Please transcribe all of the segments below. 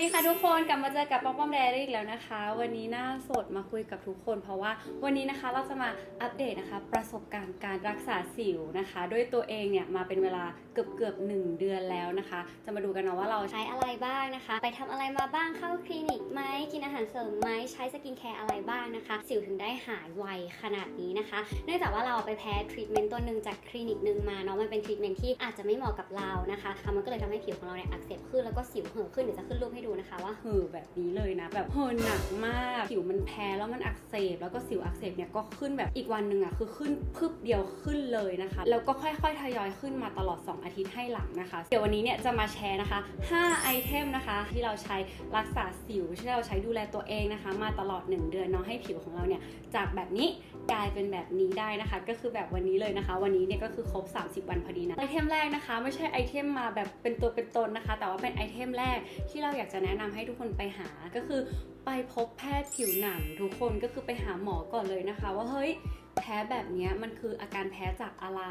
ดีค่ะทุกคนกลับมาเจอกับป้อมป้อมแดรี่อีกแล้วนะคะ วันนี้หน้าสดมาคุยกับทุกคน เพราะว่าวันนี้นะคะเราจะมาอัปเดตนะคะ ประสบการณ์การรักษาสิวนะคะ ด้วยตัวเองเนี่ยมาเป็นเวลาเกือบเกือบหนึ่งเดือนแล้วนะคะ จะมาดูกันเนาะว่าเราใช้อะไรบ้างนะคะ ไปทำอะไรมาบ้างเข้าคลินิกไหมกินอาหารเสริมไหมใช้สกินแคร์อะไรบ้างนะคะ สิวถึงได้หายไวขนาดนี้นะคะเนื่องจากว่าเราไปแพ้ทรีทเมนต์ตัวหนึ่งจากคลินิกหนึ่งมาเนาะมันเป็นทรีทเมนต์ที่อาจจะไม่เหมาะกับเรานะคะค่ะมันก็เลยทำให้ผิวของเราเนี่ยอักเสบขึ้นแล้วก็สิวเห่อขึ้นเดี๋ยวจะขึ้นรูปให้ดูนะคะว่าเห่อแบบนี้เลยนะ แบบเห่อหนักมากผิวมันแพ้แล้วมันอักเสบ แล้วก็สิวอักเสบเนี่ยก็ขึ้นแบบอีกวันหนึ่งอะคือขึ้นพึบเดียวขึ้นเลยนะคะ แล้วก็ค่อยๆทยอยขึ้นมาตลอด 2 อาทิตย์ให้หลังนะคะ เดี๋ยววันนี้เนี่ยจะมาแชร์นะคะ 5 ไอเทมนะคะ ที่เราใช้รักษาสิวที่เราใช้ดูแลตัวเองนะคะ มาตลอด 1 เดือนเนาะให้ผิวของเราเนี่ยจากแบบนี้กลายเป็นแบบนี้ได้นะคะ ก็คือแบบวันนี้เลยนะคะ วันนี้เนี่ยก็คือครบ 30 วันพอดีนะไอเทมแรกนะคะ ไม่ใช่ไอเทมมาแบบเป็นตัวเป็นตนนะคะ แต่ว่าเป็นไอเทมแรกที่เราอยากจะแนะนำให้ทุกคนไปหาก็คือไปพบแพทย์ผิวหนังทุกคนก็คือไปหาหมอก่อนเลยนะคะ ว่าเฮ้ย แพ้แบบนี้มันคืออาการแพ้จากอะไร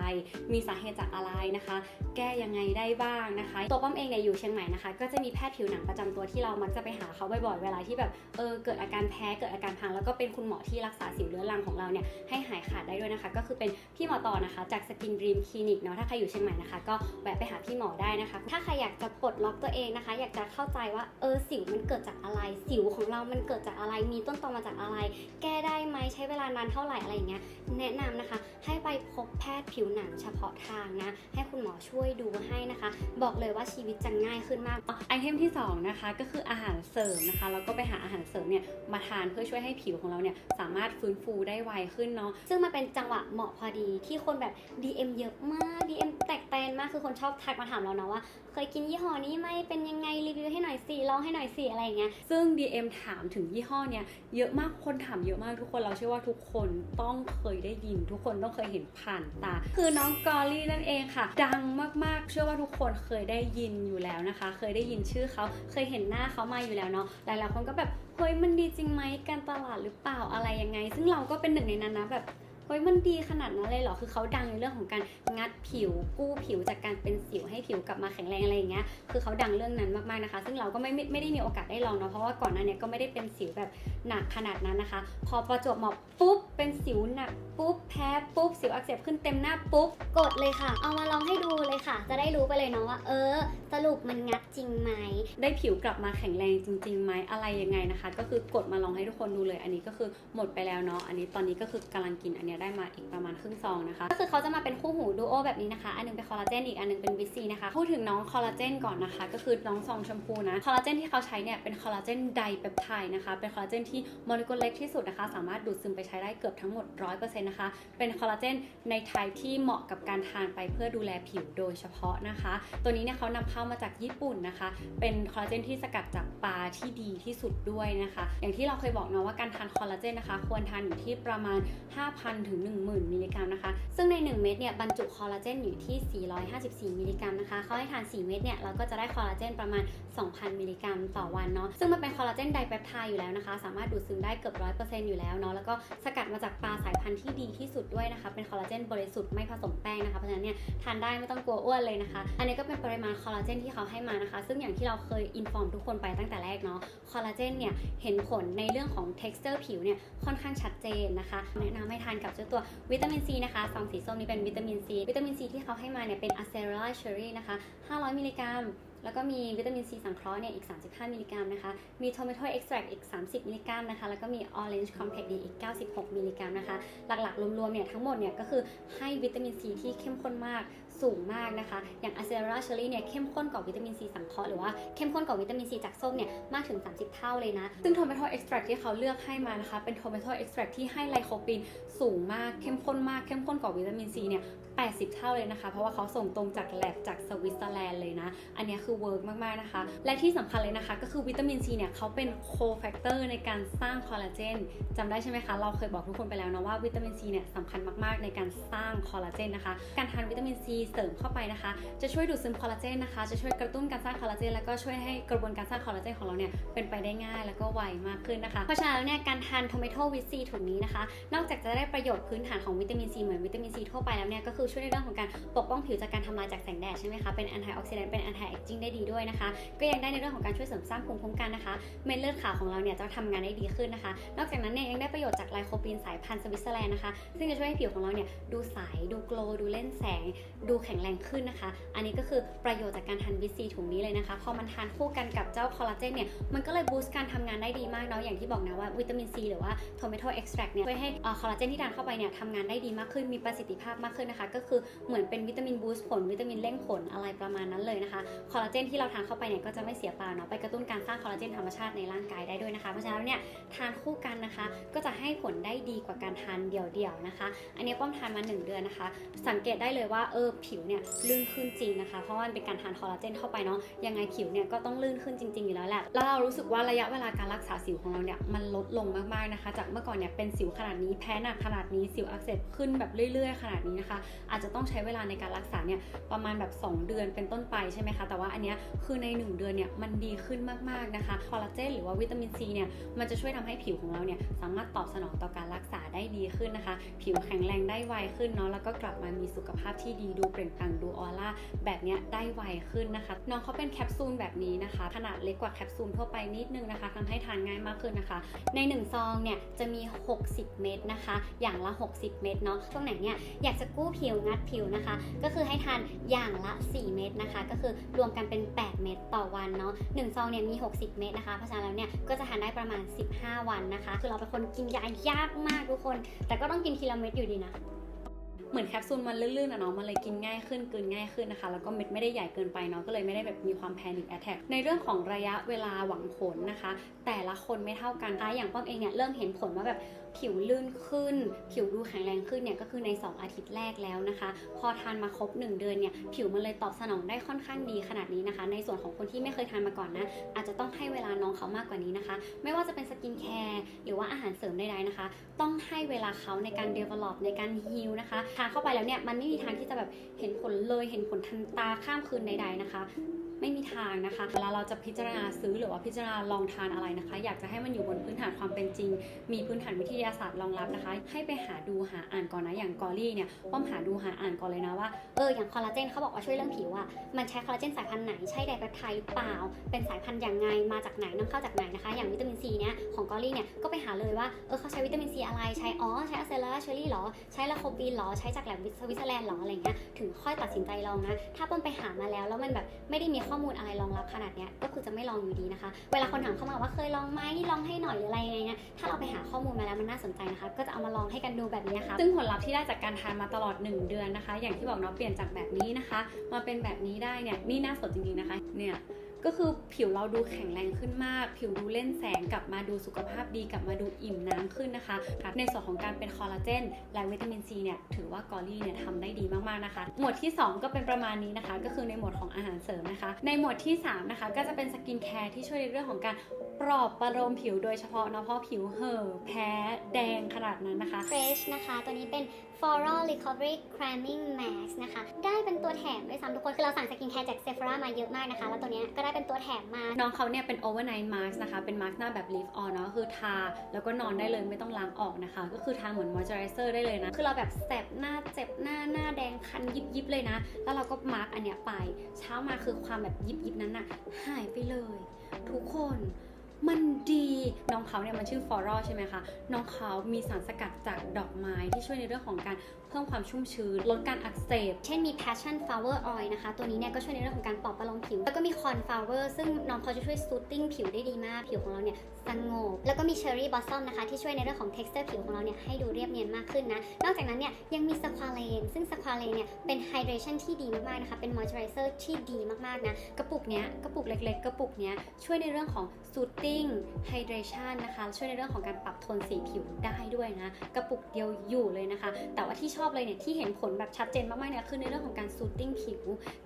มีสาเหตุจากอะไรนะคะ แก้ยังไงได้บ้างนะคะ ตัวป้อมเองเนี่ยอยู่เชียงใหม่นะคะ ก็จะมีแพทย์ผิวหนังประจำตัวที่เรามักจะไปหาเขาบ่อยๆ เวลาที่แบบ เออ เกิดอาการแพ้ เกิดอาการพัง แล้วก็เป็นคุณหมอที่รักษาสิวเรื้อรังของเราเนี่ยให้หายขาดได้ด้วยนะคะ ก็คือเป็นพี่หมอต่อนะคะ จากสกินดรีมคลินิกเนาะ ถ้าใครอยู่เชียงใหม่นะคะ ก็แวะไปหาพี่หมอได้นะคะ ถ้าใครอยากจะปลดล็อกตัวเองนะคะ อยากจะเข้าใจว่า เออ สิวมันเกิดจากอะไร สิวของเรา มันเกิดจากอะไร มีต้นตอมาจากอะไร แก้ได้ไหมใช้เวลานานเท่าไหร่ อะไรอย่างเงี้ยแนะนำนะคะ ให้ไปพบแพทย์ผิวหนังเฉพาะทางนะ ให้คุณหมอช่วยดูให้นะคะ บอกเลยว่าชีวิตจะง่ายขึ้นมาก ไอเทมที่ 2 นะคะ ก็คืออาหารเสริมนะคะ แล้วก็ไปหาอาหารเสริมเนี่ยมาทานเพื่อช่วยให้ผิวของเราเนี่ยสามารถฟื้นฟูได้ไวขึ้นเนาะ ซึ่งมันเป็นจังหวะเหมาะพอดีที่คนแบบ DM เยอะมาก DM แตกแตนมาก คือคนชอบทักมาถามเราเนาะว่าเค ยกินยี่ห้อนี้ไหมเป็นยังไงรีวิวให้หน่อยสิลองให้หน่อยสิอะไรอย่างเงี้ยซึ่ง DM ถามถึงยี่ห้อเนี่ยเยอะมากคนถามเยอะมากทุกคนเราเชื่อว่าทุกคนต้องเคยได้ยิน ทุกคนต้องเคยเห็นผ่านตา คือน้องกอรี่นั่นเองค่ะ ดังมากๆ เชื่อว่าทุกคนเคยได้ยินอยู่แล้วนะคะ เคยได้ยินชื่อเขาเคยเห็นหน้าเขามาอยู่แล้วเนาะหลายๆคนก็แบบเฮ้ยมันดีจริงไหมการตลาดหรือเปล่าอะไรยังไง ซึ่งเราก็เป็นหนึ่งในนั้นนะแบบ เฮ้ยมันดีขนาดนั้นเลยเหรอคือเขาดังในเรื่องของการงัดผิวกู้ผิวจากการเป็นสิวให้ผิวกลับมาแข็งแรงอะไรอย่างเงี้ยคือเขาดังเรื่องนั้นมากๆนะคะ ซึ่งเราก็ไม่ไม่ได้มีโอกาสได้ลองเนาะเพราะว่าก่อนหน้าเนี้ก็ไม่ได้เป็นสิวแบบหนักขนาดนั้นนะคะ พอประจวบเหมาะปุ๊บเป็นสิวหนักปุ๊บแพ้ปุ๊บสิวอักเสบขึ้นเต็มหน้าปุ๊บกดเลยค่ะ เอามาลองให้ดูเลยค่ะ จะได้รู้ไปเลยเนาะว่า เออ สรุปมันงัดจริงไหมได้ผิวกลับมาแข็งแรงจริงๆไหมอะไรยังไงนะคะ ก็คือกดมาลองให้ทุกคนดูเลย อันนี้ก็คือหมดไปแล้วเนาะอันนี้ตอนนี้ก็คือกำลังกินอันเนี้ยได้มาอีกประมาณครึ่งซองนะคะ ก็คือเขาจะมาเป็นคู่หูดูโอแบบนี้นะคะ อันหนึงเป็นคอลลาเจนอีกอันหนึงเป็นวิซีนะคะ พูดถึงน้องคอลลาเจนก่อนนะคะ ก็คือน้องซองชมพูนะ คอลลาเจนที่เขาใช้เนี่ยเป็นคอลลาเจนไดเปปไทด์นะคะ เป็นคอลลาเจนที่โมเลกุลเล็กที่สุดนะคะ สามารถดูดซึมไปใช้ได้เกือบทั้งหมด 100%นะคะ เป็นคอลลาเจนในไทป์ที่เหมาะกับการทานไปเพื่อดูแลผิวโดยเฉพาะนะคะ ตัวนี้เนี่ยเขานำเข้ามาจากญี่ปุ่นนะคะ เป็นคอลลาเจนที่สกัดจากปลาที่ดีที่สุดด้วยนะคะ อย่างที่เราเคยบอกเนาะว่าการทานคอลลาเจนนะคะ ควรทานอยู่ที่ประมาณ 5,000ถึง 10,000 มิลลิกรัมนะคะ ซึ่งใน 1 เม็ดเนี่ยบรรจุคอลลาเจนอยู่ที่ 454 มิลลิกรัมนะคะ เขาให้ทาน 4 เม็ดเนี่ยเราก็จะได้คอลลาเจนประมาณ 2,000 มิลลิกรัมต่อวันเนาะ ซึ่งมันเป็นคอลลาเจนไดเปปไทด์อยู่แล้วนะคะ สามารถดูดซึมได้เกือบ 100%อยู่แล้วเนาะ แล้วก็สกัดมาจากปลาสายพันธุ์ที่ดีที่สุดด้วยนะคะ เป็นคอลลาเจนบริสุทธิ์ไม่ผสมแป้งนะคะ เพราะฉะนั้นเนี่ยทานได้ไม่ต้องกลัวอ้วนเลยนะคะ อันนี้ก็เป็นปริมาณคอลลาเจนที่เขาให้มานะคะ ซึ่งอย่างที่เราเคยอินฟอร์มทุกคนไปตั้งแต่แรกเนาะ คอลลาเจนเนี่ยเห็นผลในเรื่องของ texture ผิวเนี่ยค่อนข้างชัดเจนนะคะ แนะนำให้ทานกับเจ้าตัววิตามินซีนะคะซองสีส้มนี้เป็นวิตามินซีวิตามินซีที่เขาให้มาเนี่ยเป็น Acerella cherry นะคะ 500 มิลลิกรัมแล้วก็มีวิตามินซีสังเคราะห์เนี่ยอีก 35 มิลลิกรัมนะคะ มีโทมิโตเอ็กซ์แทรกอีก 30 มิลลิกรัมนะคะ แล้วก็มีออเรนจ์คอมเพกดีอีก 96 มิลลิกรัมนะคะ หลักๆ รวมๆ เนี่ยทั้งหมดเนี่ยก็คือให้วิตามินซีที่เข้มข้นมาก สูงมากนะคะ อย่าง Acerella cherry เนี่ยเข้มข้นกว่าวิตามินซีสังเคราะห์หรือว่าเข้มข้นกว่าวิตามินซีจากส้มเนี่ยมากถึง 30 เท่าเลยนะ ซึ่ง tomato extract ที่เขาเลือกให้มานะคะ เป็น tomato extract ที่ให้ไลโคปีนสูงมากเข้มข้นมากเข้มข้นกว่าวิตามินซีเนี่ย 80 เท่าเลยนะคะ เพราะว่าเขาส่งตรงจากแลบจากสวิตเซอร์แลนด์เลยนะ อันเนี้ยคือเวิร์กมากๆนะคะ และที่สำคัญเลยนะคะ ก็คือวิตามินซีเนี่ยเขาเป็นโคแฟกเตอร์ในการสร้างคอลลาเจนจำได้ใช่ไหมคะ เราเคยบอกทุกคนไปแล้วนะว่าวิตามินซีเนี่ยสำคัญมากๆในการสร้างคอลลาเจนนะคะ การทานวิตามินซีเสริมเข้าไปนะคะ จะช่วยดูดซึมคอลลาเจนนะคะ จะช่วยกระตุ้นการสร้างคอลลาเจนแล้วก็ช่วยให้กระบวนการสร้างคอลลาเจนของเราเนี่ยเป็นไปได้ง่ายแล้วก็ไวมากขึ้นนะคะ เพราะฉะนั้นเนี่ยการทานทเมโตวิตซีถุงนี้นะคะ นอกจากจะได้ประโยชน์พื้นฐานของวิตามินซีเหมือนวิตามินซีทั่วไปแล้วเนี่ยก็คือช่วยในเรื่องของการปกป้องผิวจากการทำลายจากแสงแดดใช่ไหมคะเป็น anti oxidant เป็น anti aging ได้ดีด้วยนะคะ ก็ยังได้ในเรื่องของการช่วยเสริมสร้างภูมิคุ้มกันนะคะเม็ดเลือดขาวของเราเนี่ยจะทำงานได้ดีขึ้นนะคะ นอกจากนั้นเนี่ยยังได้ประโยชน์จากไลโคปีนสายพันธุ์สวิตเซอร์แลนด์นะคะซึ่งจะช่วยให้ผิวของเราเนี่ยดูใสดูโกลดูเล่นแสง ดูแข็งแรงขึ้นนะคะ อันนี้ก็คือประโยชน์จากการทานวิตซีถุงนี้เลยนะคะพอมันทานคู่กันกับเจ้าคอลลาเจนเนี่ยมันก็เลยบูสต์การทำงานได้ดีมากเนาะอย่างที่บอกนะว่าวิตามินซีหรือว่าโทเมโตเอ็กซ์แทรเนี่ยช่วยให้คอลลาเจนที่ทานเข้าไปเนี่ยทำงานได้ดีมากขึ้นมีประสิทธิภาพมากขึ้นนะคะก็็คือเหมือนเป็นวิตามินบูสต์ผล วิตามินเร่งผลอะไรประมาณนั้นเลยนะคะคอลลาเจนที่เราทานเข้าไปเนี่ยก็จะไม่เสียเปล่าเนาะไปกระตุ้นการสร้างคอลลาเจนธรรมชาติในร่างกายได้ด้วยนะคะเพราะฉะนั้นเนี่ยทานคู่กันนะคะ ก็จะให้ผลได้ดีกว่าการทานเดี่ยวๆนะคะ อันนี้ป้อมทานมา 1 เดือนนะคะ สังเกตได้เลยว่าเออผิวเนี่ยลื่นขึ้นจริงนะคะ เพราะว่ามันเป็นการทานคอลลาเจนเข้าไปเนาะยังไงผิวเนี่ยก็ต้องลื่นขึ้นจริง ๆอยู่แล้วแหละแล้วเรารู้สึกว่าระยะเวลาการรักษาสิวของเราเนี่ยมันลดลงมากๆนะคะ จากเมื่อก่อนเนี่ยเป็นสิวขนาดนี้แพ้หนักขนาดนี้สิวอักเสบขึ้นแบบเรื่อย ๆ ขนาดนี้นะคะอาจจะต้องใช้เวลาในการรักษาเนี่ยประมาณแบบ 2 เดือนเป็นต้นไปใช่ไหมคะ แต่ว่าอันเนี้ยคือใน 1 เดือนเนี่ยมันดีขึ้นมากๆนะคะ คอลลาเจนหรือว่าวิตามินซีเนี่ยมันจะช่วยทำให้ผิวของเราเนี่ยสามารถตอบสนองต่อการรักษาได้ดีขึ้นนะคะ ผิวแข็งแรงได้ไวขึ้นเนาะ แล้วก็กลับมามีสุขภาพที่ดีดูเปล่งปลั่งดูออร่าแบบเนี้ยได้ไวขึ้นนะคะ น้องเขาเป็นแคปซูลแบบนี้นะคะ ขนาดเล็กกว่าแคปซูลทั่วไปนิดนึงนะคะทำให้ทานง่ายมากขึ้นนะคะ ใน 1 ซองเนี่ยจะมี 60 เม็ดนะคะ อย่างละ 60 เม็ดเนาะช่วงไหนเนี่ยอยากจะกู้ผิวงัดผิวนะคะ ก็คือให้ทานอย่างละ 4 เม็ดนะคะ ก็คือรวมกันเป็น 8 เม็ดต่อวันเนาะ1ซองเนี่ยมี 60 เม็ดนะคะ เพราะฉะนั้นแล้วเนี่ยก็จะทานได้ประมาณ 15 วันนะคะ คือเราเป็นคนกินยายากมากทุกคน แต่ก็ต้องกินทีละเม็ดอยู่ดีนะเหมือนแคปซูลมันลื่นๆอะเนาะ มันเลยกินง่ายขึ้นกลืนง่ายขึ้นนะคะ แล้วก็เม็ดไม่ได้ใหญ่เกินไปเนาะ ก็เลยไม่ได้แบบมีความแพนิคแอทแทกในเรื่องของระยะเวลาหวังผลนะคะ แต่ละคนไม่เท่ากันนะคะอย่างป้อมเองเนี่ยเริ่มเห็นผลว่าแบบผิวลื่นขึ้น ผิวดูแข็งแรงขึ้นเนี่ยก็คือใน 2 อาทิตย์แรกแล้วนะคะ พอทานมาครบ 1 เดือนเนี่ยผิวมันเลยตอบสนองได้ค่อนข้างดีขนาดนี้นะคะ ในส่วนของคนที่ไม่เคยทานมาก่อนนะ อาจจะต้องให้เวลาน้องเขามากกว่านี้นะคะ ไม่ว่าจะเป็นสกินแคร์หรือว่าอาหารเสริมใดๆนะคะ ต้องให้เวลาเขาในการ develop ในการ heal นะคะทานเข้าไปแล้วเนี่ยมันไม่มีทางที่จะแบบเห็นผลเลยเห็นผลทันตาข้ามคืนใดๆนะคะ ไม่มีทางนะคะเวลาเราจะพิจารณาซื้อหรือว่าพิจารณาลองทานอะไรนะคะ อยากจะให้มันอยู่บนพื้นฐานความเป็นจริง มีพื้นฐานวิทยาศาสตร์รองรับนะคะ ให้ไปหาดูหาอ่านก่อนนะอย่างกอรี่เนี่ยป้อมหาดูหาอ่านก่อนเลยนะว่าเอออย่างคอลลาเจนเขาบอกว่าช่วยเรื่องผิวอะมันใช้คอลลาเจนสายพันธุ์ไหนใช่ไดแปปไทด์หรือเปล่า เป็นสายพันธุ์อย่างไงมาจากไหนนำเข้าจากไหนนะคะ อย่างวิตามินซีเนี่ยของกอรี่เนี่ยก็ไปหาเลยว่าเออเขาใช้วิตามินซีอะไรใช้อ๋อใช้อะเซล่าเชอรี่หรอใช้ลาโคปีนหรอใช้จากแหล่งสวิตเซอร์แลนด์หรออะไรเงี้ยถึงค่อยตัดสินใจลองนะถ้าปิ้ลไปหามาแล้วแล้วมันแบบไม่ได้มีข้อมูลอะไรรองรับขนาดเนี้ยก็คือจะไม่ลองอยู่ดีนะคะ เวลาคนถามเข้ามาว่าเคยลองไหมลองให้หน่อยหรืออะไรยังไงเนี่ยถ้าเราไปหาข้อมูลมาแล้วมันน่าสนใจนะคะ ก็จะเอามาลองให้กันดูแบบนี้นะคะ ซึ่งผลลัพธ์ที่ได้จากการทานมาตลอด 1 เดือนนะคะ อย่างที่บอกเนาะเปลี่ยนจากแบบนี้นะคะ มาเป็นแบบนี้ได้เนี่ยนี่น่าสนจริงๆนะคะเนี่ย ก็คือผิวเราดูแข็งแรงขึ้นมาก ผิวดูเล่นแสงกลับมาดูสุขภาพดีกลับมาดูอิ่มน้ำขึ้นนะคะ ในส่วนของการเป็นคอลลาเจนและวิตามินซีเนี่ยถือว่ากอรี่เนี่ยทำได้ดีมากๆนะคะ หมวดที่ 2 ก็เป็นประมาณนี้นะคะ ก็คือในหมวดของอาหารเสริมนะคะ ในหมวดที่ 3 นะคะ ก็จะเป็นสกินแคร์ที่ช่วยในเรื่องของการปลอบประโลมผิวโดยเฉพาะเนาะเพราะผิวเห่อแพ้แดงขนาดนั้นนะคะ Fresh นะคะ ตัวนี้เป็น Floral Recovery Cramming Mask นะคะ ได้เป็นตัวแถมด้วยซ้ำทุกคน คือเราสั่งสกินแคร์จาก Sephora มาเยอะมากนะคะ แล้วตัวนี้ก็ได้เป็นตัวแถมมา น้องเขาเนี่ยเป็น overnight mask นะคะ เป็นมาร์กหน้าแบบ leave on เนาะคือทา แล้วก็นอนได้เลยไม่ต้องล้างออกนะคะ ก็คือทาเหมือน moisturizer ได้เลยนะ คือเราแบบแสบหน้าเจ็บหน้าหน้าแดงคันยิบยิบเลยนะ แล้วเราก็มาร์กอันเนี้ยไป เช้ามาคือความแบบยิบยิบนั้นน่ะหายไปเลย ทุกคน มันดีน้องเขาเนี่ยมันชื่อฟอร l ใช่ไหมคะน้องเขามีสารสกัดจากดอกไม้ที่ช่วยในเรื่องของการเพิ่มความชุ่มชื้นลดการอักเสบ เช่นมี passion flower oil นะคะ ตัวนี้เนี่ยก็ช่วยในเรื่องของการปลอบประโลมผิว แล้วก็มี cornflower ซึ่งน้องเขาจะช่วย soothing ผิวได้ดีมาก ผิวของเราเนี่ยสงบ แล้วก็มี cherry blossom นะคะ ที่ช่วยในเรื่องของ texture ผิวของเราเนี่ยให้ดูเรียบเนียนมากขึ้นนะ นอกจากนั้นเนี่ยยังมี squalane ซึ่ง squalane เนี่ยเป็น hydration ที่ดีมากๆนะคะ เป็น moisturizer ที่ดีมากๆนะ กระปุกเนี้ย กระปุกเล็กๆ กระปุกเนี้ยช่วยในเรื่องของ soothing hydration นะคะ ช่วยในเรื่องของการปรับโทนสีผิวได้ด้วยนะ กระปุกเดียวอยู่เลยนะคะ แต่ว่าที่ชอบเลยเนี่ย ที่เห็นผลแบบชัดเจนมากๆเนี่ยคือในเรื่องของการ soothing ผิว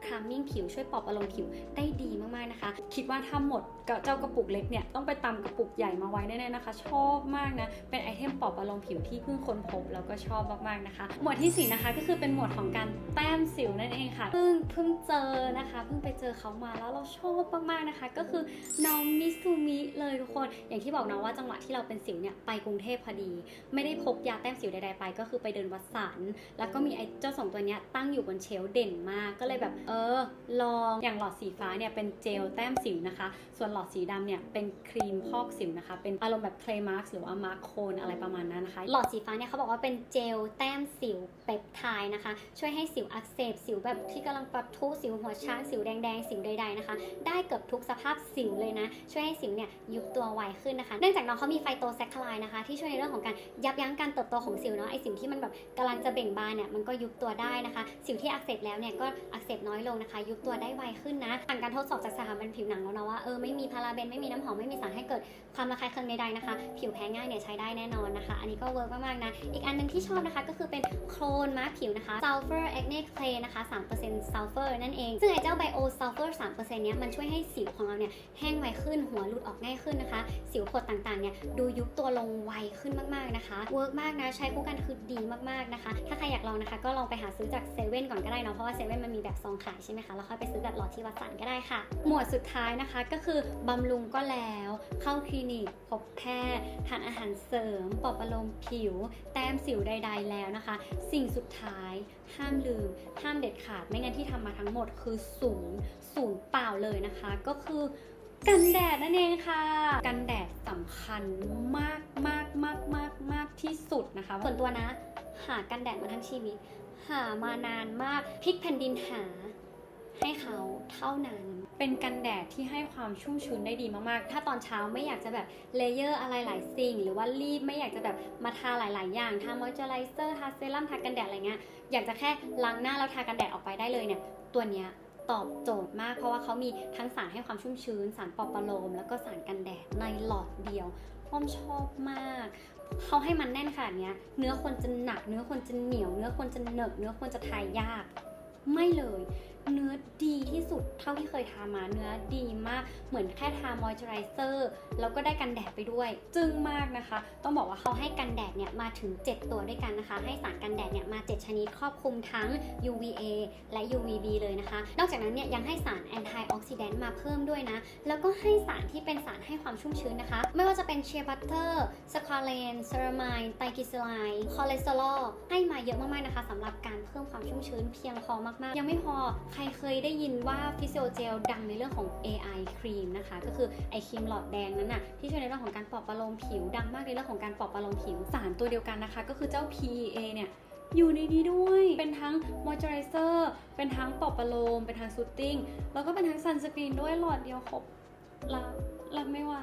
calming ผิวช่วยปลอบประโลมผิวได้ดีมากๆนะคะ คิดว่าถ้าหมดเจ้ากระปุกเล็กเนี่ย ต้องไปตำกระปุกใหญ่มาไว้แน่ๆนะคะ ชอบมากนะ เป็นไอเทมปลอบประโลมผิวที่เพิ่งค้นพบแล้วก็ชอบมากๆนะคะ หมวดที่สี่นะคะก็คือเป็นหมวดของการแต้มสิวนั่นเองค่ะเพิ่งเพิ่งเจอนะคะเพิ่งไปเจอเขามาแล้วเราชอบมากๆนะคะ ก็คือน้องมิซูมิเลยทุกคน อย่างที่บอกนะว่าจังหวะที่เราเป็นสิวเนี่ยไปกรุงเทพพอดี ไม่ได้พกยาแต้มสิวใดๆไป ก็คือไปเดินวัดสารแล้วก็มีไอ้เจ้าสองตัวเนี้ยตั้งอยู่บนเชลเด่นมาก ก็เลยแบบเออ ลองอย่างหลอดสีฟ้าเนี่ยเป็นเจลแต้มสิวนะคะ ส่วนหลอดสีดำเนี่ยเป็นครีมพอกสิวนะคะ เป็นอารมณ์แบบเคลมาร์กหรือว่ามาร์คโคนอะไรประมาณนั้นนะคะ หลอดสีฟ้าเนี่ยเขาบอกว่าเป็นเจลแต้มสิวเปปไทด์นะคะ ช่วยให้สิวอักเสบสิวแบบที่กำลังปะทุสิวหัวช้างสิวแดงๆสิวใดๆนะคะ ได้เกือบทุกสภาพสิวเลยนะ ช่วยให้สิวเนี่ยยุบตัวไวขึ้นนะคะ เนื่องจากน้องเขามีไฟโตแซคคลายนะคะ ที่ช่วยในเรื่องของการยับยั้งการเติบโตของสิวเนาะไอสิวที่มันแบบกำลังจะเบ่งบานเนี่ยมันก็ยุบตัวได้นะคะ สิวที่อักเสบแล้วเนี่ยก็อักเสบน้อยลงนะคะ ยุบตัวได้ไวขึ้นนะผ่านการทดสอบจากสถาบันผิวหนังแล้วนะว่าเออไม่มีพาราเบนไม่มีน้ำหอมไม่มีสารให้เกิดความระคายเคืองใดๆนะคะ ผิวแพ้ง่ายเนี่ยใช้ได้แน่นอนนะคะ อันนี้ก็เวิร์กมากๆนะอีกอันหนึงที่ชอบนะคะก็คือเป็นโคลนมาผิวนะคะ sulfur acne clay นะคะ 3% sulfur นั่นเองซึ่งไอเจ้า bio sulfur 3%เนี้ยมันช่วยให้สิวของเราเนี่ยแห้งไวขึ้นหัวหลุดออกง่ายขึ้นนะคะ สิวผดต่างๆเนี่ยดูยุบตัวลงไวขึ้นมากๆนะคะเวิร์กมากนะใช้คู่กันคือดีมากๆนะคะ ถ้าใครอยากลองนะคะ ก็ลองไปหาซื้อจากเซเว่นก่อนก็ได้เนาะเพราะว่าเซเว่นมันมีแบบซองขายใช่ไหมคะแล้วค่อยไปซื้อแบบหลอดที่วัดสันก็ได้ค่ะ หมวดสุดท้ายนะคะก็คือบำรุงก็แล้ว เข้าคลินิกพบแพทย์ทานอาหารเสริมปลอบประโลมผิว แต้มสิวใด ๆ แล้วนะคะ สิ่งสุดท้ายห้ามลืม ห้ามเด็ดขาดไม่งั้นที่ทำมาทั้งหมดคือศูนย์ศูนย์เปล่าเลยนะคะ ก็คือ กันแดดนั่นเองค่ะ กันแดดสำคัญมากมากมากมากมากที่สุดนะคะ ส่วนตัวนะ หากันแดดมาทั้งชีวิต หามานานมากพลิกแผ่นดินหา ให้เขาเท่านั้น เป็นกันแดดที่ให้ความชุ่มชื้นได้ดีมากๆ ถ้าตอนเช้าไม่อยากจะแบบเลเยอร์อะไรหลายสิ่ง หรือว่ารีบไม่อยากจะแบบมาทาหลาย ๆ อย่างทามอยเจอไรเซอร์ทาเซรั่มทากันแดดอะไรเงี้ยอยากจะแค่ล้างหน้าแล้วทากันแดดออกไปได้เลยเนี่ยตัวเนี้ย ตอบโจทย์มาก เพราะว่าเขามีทั้งสารให้ความชุ่มชื้น สารปลอบประโลม แล้วก็สารกันแดดในหลอดเดียวป้อมชอบมาก เขาให้มันแน่นขนาดเนี้ยเนื้อควรจะหนัก เนื้อควรจะเหนียว เนื้อควรจะเหนอะเนื้อควรจะทายยาก ไม่เลย เนื้อดี ที่สุดเท่าที่เคยทามาเนื้อดีมาก เหมือนแค่ทามอยเจอไรเซอร์แล้วก็ได้กันแดดไปด้วย จึ้งมากนะคะ ต้องบอกว่าเขาให้กันแดดเนี่ยมาถึง 7 ตัวด้วยกันนะคะ ให้สารกันแดดเนี่ยมา 7 ชนิดครอบคลุมทั้ง UVA และ UVB เลยนะคะ นอกจากนั้นเนี่ยยังให้สารแอนตี้ออกซิแดนต์มาเพิ่มด้วยนะ แล้วก็ให้สารที่เป็นสารให้ความชุ่มชื้นนะคะ ไม่ว่าจะเป็นเชียร์บัตเตอร์สควาเลนเซรามายไตรกิสไลน์คอเลสเตอรอลให้มาเยอะมากๆนะคะสำหรับการเพิ่มความชุ่มชื้นเพียงพอมากๆ ยังไม่พอใครเคยได้ยินว่าฟิสิโอเจลดังในเรื่องของ AI ครีมนะคะ ก็คือไอครีมหลอดแดงนั้นน่ะที่ช่วยในเรื่องของการปลอบประโลมผิว ดังมากในเรื่องของการปลอบประโลมผิวสารตัวเดียวกันนะคะ ก็คือเจ้า PEA เนี่ยอยู่ในนี้ด้วย เป็นทั้งมอยเจอไรเซอร์ เป็นทั้งปลอบประโลม เป็นทั้งซูตติ้ง แล้วก็เป็นทั้งซันสกรีนด้วยหลอดเดียวครบรับ รับไม่ไหว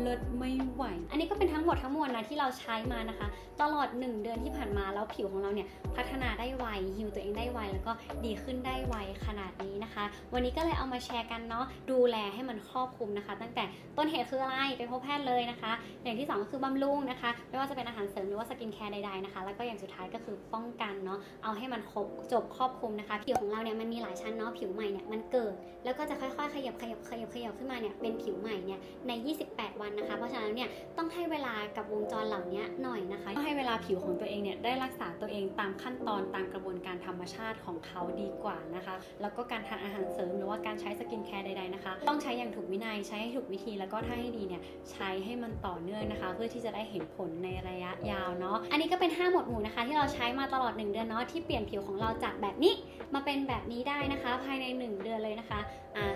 เลิศไม่ไหว อันนี้ก็เป็นทั้งหมดทั้งมวลนะที่เราใช้มานะคะ ตลอด 1 เดือนที่ผ่านมาแล้วผิวของเราเนี่ยพัฒนาได้ไวฮิวตัวเองได้ไวแล้วก็ดีขึ้นได้ไวขนาดนี้นะคะ วันนี้ก็เลยเอามาแชร์กันเนาะดูแลให้มันครอบคลุมนะคะ ตั้งแต่ต้นเหตุคืออะไรไปพบแพทย์เลยนะคะ อย่างที่สองก็คือบำรุงนะคะไม่ว่าจะเป็นอาหารเสริมหรือว่าสกินแคร์ใดๆนะคะ แล้วก็อย่างสุดท้ายก็คือป้องกันเนาะเอาให้มันครบจบครอบคลุมนะคะผิวของเราเนี่ยมันมีหลายชั้นเนาะผิวใหม่เนี่ยมันเกิด แล้วก็จะค่อยๆ ขยับขยับขยับขยับขึ้นมาเนี่ยเป็นผิวใหม่เนี่ยใน 28 วันนะคะ เพราะฉะนั้นเนี่ยต้องให้เวลากับวงจรเหล่านี้หน่อยนะคะก็ให้เวลาผิวของตัวเองเนี่ยได้รักษาตัวเองตามขั้นตอนตามกระบวนการธรรมชาติของเขาดีกว่านะคะ แล้วก็การทานอาหารเสริมหรือว่าการใช้สกินแคร์ใดๆนะคะ ต้องใช้อย่างถูกวินัยใช้ให้ถูกวิธีแล้วก็ถ้าให้ดีเนี่ยใช้ให้มันต่อเนื่องนะคะ เพื่อที่จะได้เห็นผลในระยะยาวเนาะอันนี้ก็เป็น 5 หมวดหมู่นะคะ ที่เราใช้มาตลอด 1 เดือนเนาะที่เปลี่ยนผิวของเราจากแบบนี้มาเป็นแบบนี้ได้นะคะ ภายใน 1 เดือนเลยนะคะอ่า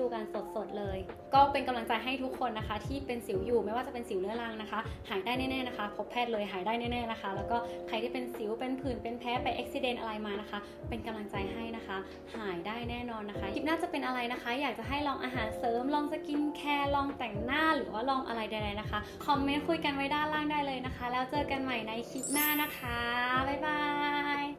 ดูกันสดๆเลย ก็เป็นกำลังใจให้ทุกคนนะคะ ที่เป็นสิวอยู่ไม่ว่าจะเป็นสิวเรื้อรังนะคะ หายได้แน่ๆนะคะ พบแพทย์เลยหายได้แน่ๆนะคะ แล้วก็ใครที่เป็นสิวเป็นผื่นเป็นแพ้ไปอุบิเหตุอะไรมานะคะ เป็นกำลังใจให้นะคะ หายได้แน่นอนนะคะคลิปหน้าจะเป็นอะไรนะคะ อยากจะให้ลองอาหารเสริมลองสกินแคร์ลองแต่งหน้าหรือว่าลองอะไรใดๆนะคะคอมเมนต์คุยกันไว้ด้านล่างได้เลยนะคะ แล้วเจอกันใหม่ในคลิปหน้านะคะบ๊ายบาย